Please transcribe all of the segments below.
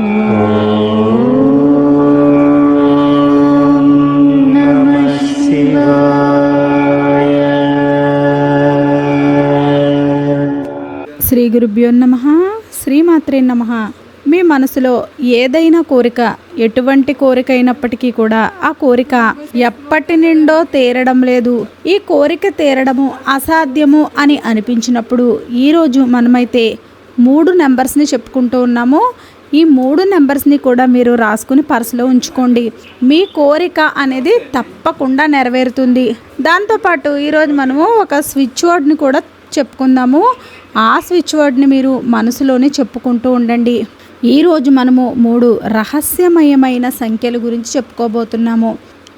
శ్రీ గురుభ్యో నమ శ్రీమాత్రే నమ. మీ మనసులో ఏదైనా కోరిక ఎటువంటి కోరిక అయినప్పటికీ కూడా ఆ కోరిక ఎప్పటి నిండో తీరడం లేదు. ఈ కోరిక తీరడము అసాధ్యము అని అనిపించినప్పుడు ఈరోజు మనమైతే మూడు నెంబర్స్ని చెప్పుకుంటూ ఉన్నాము. ఈ మూడు నెంబర్స్ని కూడా మీరు రాసుకుని పర్సులో ఉంచుకోండి. మీ కోరిక అనేది తప్పకుండా నెరవేరుతుంది. దాంతోపాటు ఈరోజు మనము ఒక స్విచ్ వర్డ్ని కూడా చెప్పుకుందాము. ఆ స్విచ్ వర్డ్ని మీరు మనసులోనే చెప్పుకుంటూ ఉండండి. ఈరోజు మనము మూడు రహస్యమయమైన సంఖ్యల గురించి చెప్పుకోబోతున్నాము.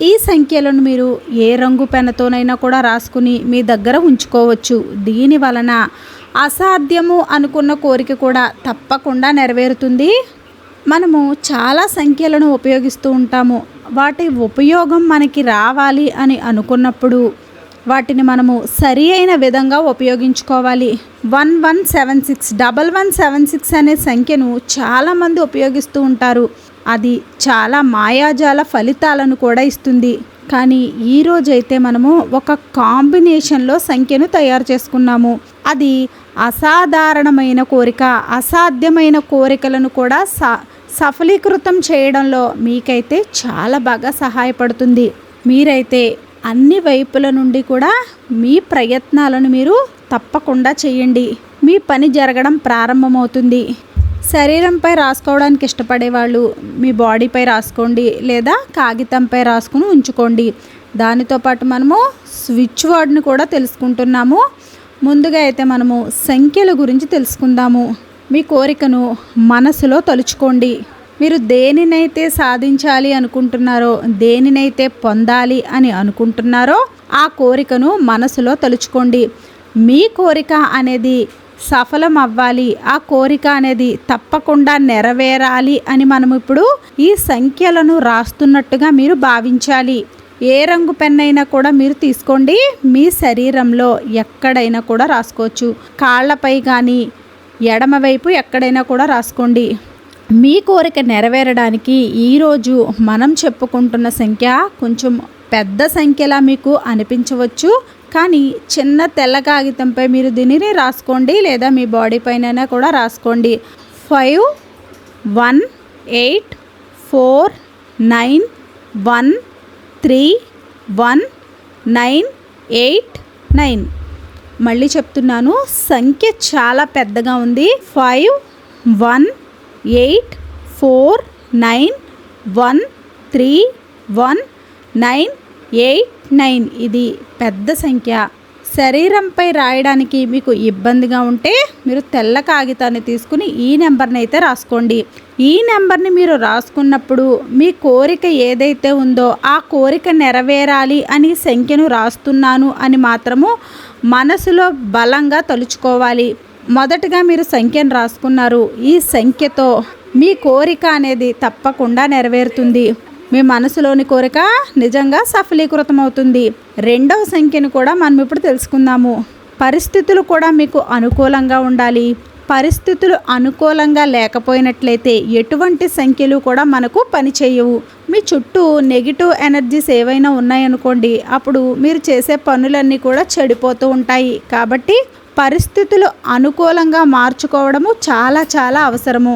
ఈ సంఖ్యలను మీరు ఏ రంగు పెనతోనైనా కూడా రాసుకుని మీ దగ్గర ఉంచుకోవచ్చు. దీని వలన అసాధ్యము అనుకున్న కోరిక కూడా తప్పకుండా నెరవేరుతుంది. మనము చాలా సంఖ్యలను ఉపయోగిస్తూ ఉంటాము. వాటి ఉపయోగం మనకి రావాలి అని అనుకున్నప్పుడు వాటిని మనము సరి అయిన విధంగా ఉపయోగించుకోవాలి. One one seven six double one seven six అనే సంఖ్యను చాలామంది ఉపయోగిస్తూ ఉంటారు. అది చాలా మాయాజాల ఫలితాలను కూడా ఇస్తుంది. కానీ ఈ రోజైతే మనము ఒక కాంబినేషన్లో సంఖ్యను తయారు చేసుకున్నాము. అది అసాధారణమైన కోరిక అసాధ్యమైన కోరికలను కూడా స సఫలీకృతం చేయడంలో మీకైతే చాలా బాగా సహాయపడుతుంది. మీరైతే అన్ని వైపుల నుండి కూడా మీ ప్రయత్నాలను మీరు తప్పకుండా చేయండి. మీ పని జరగడం ప్రారంభమవుతుంది. శరీరంపై రాసుకోవడానికి ఇష్టపడే వాళ్ళు మీ బాడీపై రాసుకోండి లేదా కాగితంపై రాసుకుని ఉంచుకోండి. దానితో పాటు మనము స్విచ్ వర్డ్ని కూడా తెలుసుకుంటున్నాము. ముందుగా అయితే మనము సంఖ్యల గురించి తెలుసుకుందాము. మీ కోరికను మనసులో తలుచుకోండి. మీరు దేనినైతే సాధించాలి అనుకుంటున్నారో దేనినైతే పొందాలి అని అనుకుంటున్నారో ఆ కోరికను మనసులో తలుచుకోండి. మీ కోరిక అనేది సఫలం అవ్వాలి ఆ కోరిక అనేది తప్పకుండా నెరవేరాలి అని మనం ఇప్పుడు ఈ సంఖ్యలను రాస్తున్నట్టుగా మీరు భావించాలి. ఏ రంగు పెన్ అయినా కూడా మీరు తీసుకోండి. మీ శరీరంలో ఎక్కడైనా కూడా రాసుకోవచ్చు. కాళ్ళపై కానీ ఎడమవైపు ఎక్కడైనా కూడా రాసుకోండి. మీ కోరిక నెరవేరడానికి ఈరోజు మనం చెప్పుకుంటున్న సంఖ్య కొంచెం పెద్ద సంఖ్యలా మీకు అనిపించవచ్చు. కానీ చిన్న తెల్ల కాగితంపై మీరు దీనిని రాసుకోండి. లేదా మీ బాడీ పైన కూడా రాసుకోండి. Five one eight four nine one three one nine eight nine. మళ్ళీ చెప్తున్నాను సంఖ్య చాలా పెద్దగా ఉంది. Five one eight four nine one three one nine eight nine. ఇది పెద్ద సంఖ్య. శరీరంపై రాయడానికి మీకు ఇబ్బందిగా ఉంటే మీరు తెల్ల కాగితాన్ని తీసుకుని ఈ నెంబర్ని అయితే రాసుకోండి. ఈ నెంబర్ని మీరు రాసుకున్నప్పుడు మీ కోరిక ఏదైతే ఉందో ఆ కోరిక నెరవేరాలి అని సంఖ్యను రాస్తున్నాను అని మాత్రము మనసులో బలంగా తలుచుకోవాలి. మొదటగా మీరు సంఖ్యను రాసుకున్నారు. ఈ సంఖ్యతో మీ కోరిక అనేది తప్పకుండా నెరవేరుతుంది. మీ మనసులోని కోరిక నిజంగా సఫలీకృతం అవుతుంది రెండవ సంఖ్యను కూడా మనం ఇప్పుడు తెలుసుకుందాము. పరిస్థితులు కూడా మీకు అనుకూలంగా ఉండాలి. పరిస్థితులు అనుకూలంగా లేకపోయినట్లయితే ఎటువంటి సంఖ్యలు కూడా మనకు పనిచేయవు మీ చుట్టూ నెగిటివ్ ఎనర్జీస్ ఏవైనా ఉన్నాయనుకోండి అప్పుడు మీరు చేసే పనులన్నీ కూడా చెడిపోతూ ఉంటాయి. కాబట్టి పరిస్థితులు అనుకూలంగా మార్చుకోవడము చాలా చాలా అవసరము.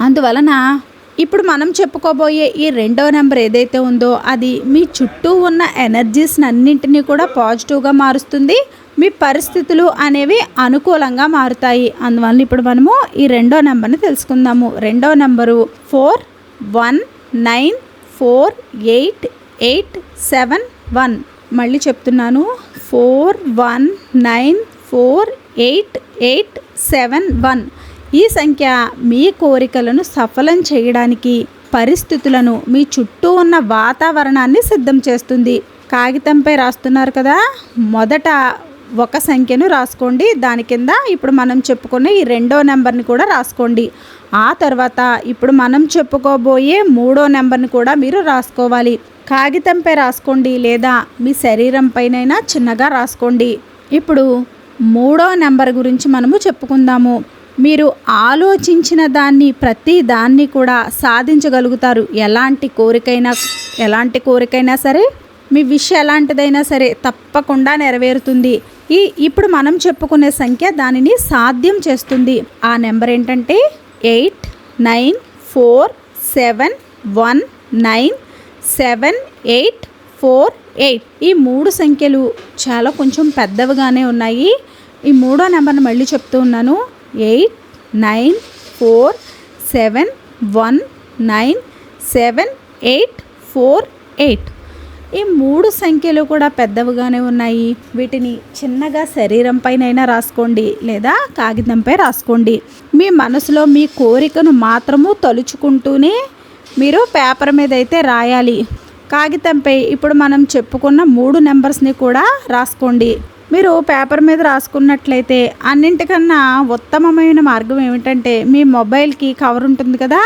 అందువలన ఇప్పుడు మనం చెప్పుకోబోయే ఈ రెండో నెంబర్ ఏదైతే ఉందో అది మీ చుట్టూ ఉన్న ఎనర్జీస్ని అన్నింటినీ కూడా పాజిటివ్గా మారుస్తుంది. మీ పరిస్థితులు అనేవి అనుకూలంగా మారుతాయి. అందువల్ల ఇప్పుడు మనము ఈ రెండో నెంబర్ని తెలుసుకుందాము. రెండో number four one nine four eight eight seven one. మళ్ళీ చెప్తున్నాను. Four one nine four eight eight seven one. ఈ సంఖ్య మీ కోరికలను సఫలం చేయడానికి పరిస్థితులను మీ చుట్టూ ఉన్న వాతావరణాన్ని సిద్ధం చేస్తుంది. కాగితంపై రాస్తున్నారు కదా? మొదట ఒక సంఖ్యను రాసుకోండి. దాని కింద ఇప్పుడు మనం చెప్పుకున్న ఈ రెండో నెంబర్ని కూడా రాసుకోండి. ఆ తర్వాత ఇప్పుడు మనం చెప్పుకోబోయే మూడో నెంబర్ని కూడా మీరు రాసుకోవాలి. కాగితంపై రాసుకోండి లేదా మీ శరీరం పైనైనా చిన్నగా రాసుకోండి. ఇప్పుడు మూడో నెంబర్ గురించి మనము చెప్పుకుందాము. మీరు ఆలోచించిన దాన్ని ప్రతి దాన్ని కూడా సాధించగలుగుతారు. ఎలాంటి కోరికైనా ఎలాంటి కోరికైనా సరే మీ విష్ ఎలాంటిదైనా సరే తప్పకుండా నెరవేరుతుంది. ఈ ఇప్పుడు మనం చెప్పుకునే సంఖ్య దానిని సాధ్యం చేస్తుంది. ఆ నెంబర్ ఏంటంటే eight nine four seven one nine seven eight four eight. ఈ మూడు సంఖ్యలు చాలా కొంచెం పెద్దవిగానే ఉన్నాయి. ఈ మూడో నెంబర్ని మళ్ళీ చెప్తూ ఉన్నాను. Eight nine four seven one nine seven eight four eight ఈ మూడు సంఖ్యలు కూడా పెద్దవిగానే ఉన్నాయి. వీటిని చిన్నగా శరీరం పైనైనా రాసుకోండి లేదా కాగితంపై రాసుకోండి. మీ మనసులో మీ కోరికను మాత్రము తలుచుకుంటూనే మీరు పేపర్ మీద అయితే రాయాలి. కాగితంపై ఇప్పుడు మనం చెప్పుకున్న మూడు నెంబర్స్ని కూడా రాసుకోండి. మీరు పేపర్ మీద రాసుకున్నట్లయితే అన్నింటికన్నా ఉత్తమమైన మార్గం ఏమిటంటే మీ మొబైల్కి కవర్ ఉంటుంది కదా?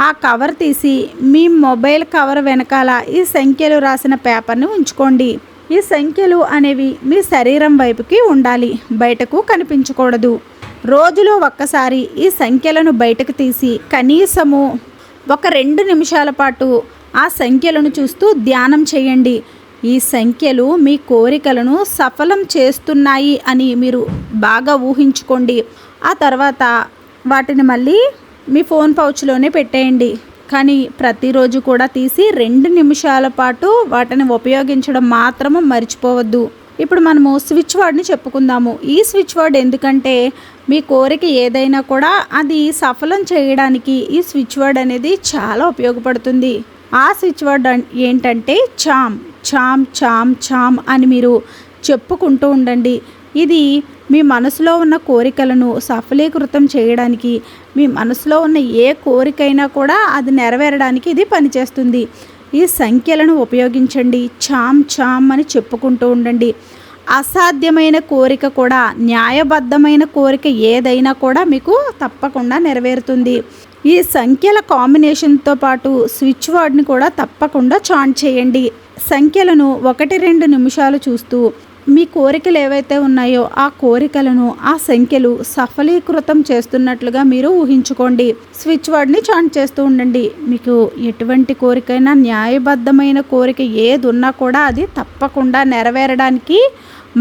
ఆ కవర్ తీసి మీ మొబైల్ కవర్ వెనకాల ఈ సంఖ్యలు రాసిన పేపర్ని ఉంచుకోండి. ఈ సంఖ్యలు అనేవి మీ శరీరం వైపుకి ఉండాలి బయటకు కనిపించకూడదు. రోజులో ఒక్కసారి ఈ సంఖ్యలను బయటకు తీసి కనీసము ఒక రెండు నిమిషాల పాటు ఆ సంఖ్యలను చూస్తూ ధ్యానం చేయండి. ఈ సంఖ్యలు మీ కోరికలను సఫలం చేస్తున్నాయి అని మీరు బాగా ఊహించుకోండి. ఆ తర్వాత వాటిని మళ్ళీ మీ ఫోన్ పౌచ్లోనే పెట్టేయండి. కానీ ప్రతిరోజు కూడా తీసి రెండు నిమిషాల పాటు వాటిని ఉపయోగించడం మాత్రము మర్చిపోవద్దు. ఇప్పుడు మనము స్విచ్ వర్డ్ని చెప్పుకుందాము. ఈ స్విచ్ వర్డ్ ఎందుకంటే మీ కోరిక ఏదైనా కూడా అది సఫలం చేయడానికి ఈ స్విచ్ వర్డ్ అనేది చాలా ఉపయోగపడుతుంది. ఆ స్విచ్ వర్డ్ ఏంటంటే చామ్. చామ్ చామ్ చామ్ అని మీరు చెప్పుకుంటూ ఉండండి. ఇది మీ మనసులో ఉన్న కోరికలను సఫలీకృతం చేయడానికి మీ మనసులో ఉన్న ఏ కోరికైనా కూడా అది నెరవేరడానికి ఇది పనిచేస్తుంది. ఈ సంఖ్యలను ఉపయోగించండి. చామ్ చామ్ అని చెప్పుకుంటూ ఉండండి. అసాధ్యమైన కోరిక కూడా న్యాయబద్ధమైన కోరిక ఏదైనా కూడా మీకు తప్పకుండా నెరవేరుతుంది. ఈ సంఖ్యల కాంబినేషన్తో పాటు స్విచ్ వర్డ్ని కూడా తప్పకుండా చాంట్ చేయండి. సంఖ్యలను ఒకటి రెండు నిమిషాలు చూస్తూ మీ కోరికలు ఏవైతే ఉన్నాయో ఆ కోరికలను ఆ సంఖ్యలు సఫలీకృతం చేస్తున్నట్లుగా మీరు ఊహించుకోండి. స్విచ్ వర్డ్ని చాంట్ చేస్తూ ఉండండి. మీకు ఎటువంటి కోరికైనా న్యాయబద్ధమైన కోరిక ఏది ఉన్నా కూడా అది తప్పకుండా నెరవేరడానికి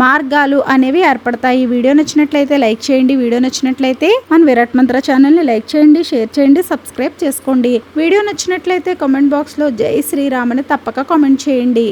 మార్గాలు అనేవి ఏర్పడతాయి. వీడియో నచ్చినట్లయితే లైక్ చేయండి. వీడియో నచ్చినట్లయితే మన విరాట్ మంత్ర ఛానల్ని లైక్ చేయండి షేర్ చేయండి సబ్స్క్రైబ్ చేసుకోండి. వీడియో నచ్చినట్లయితే కామెంట్ బాక్స్లో జై శ్రీరామ్ అని తప్పక కామెంట్ చేయండి.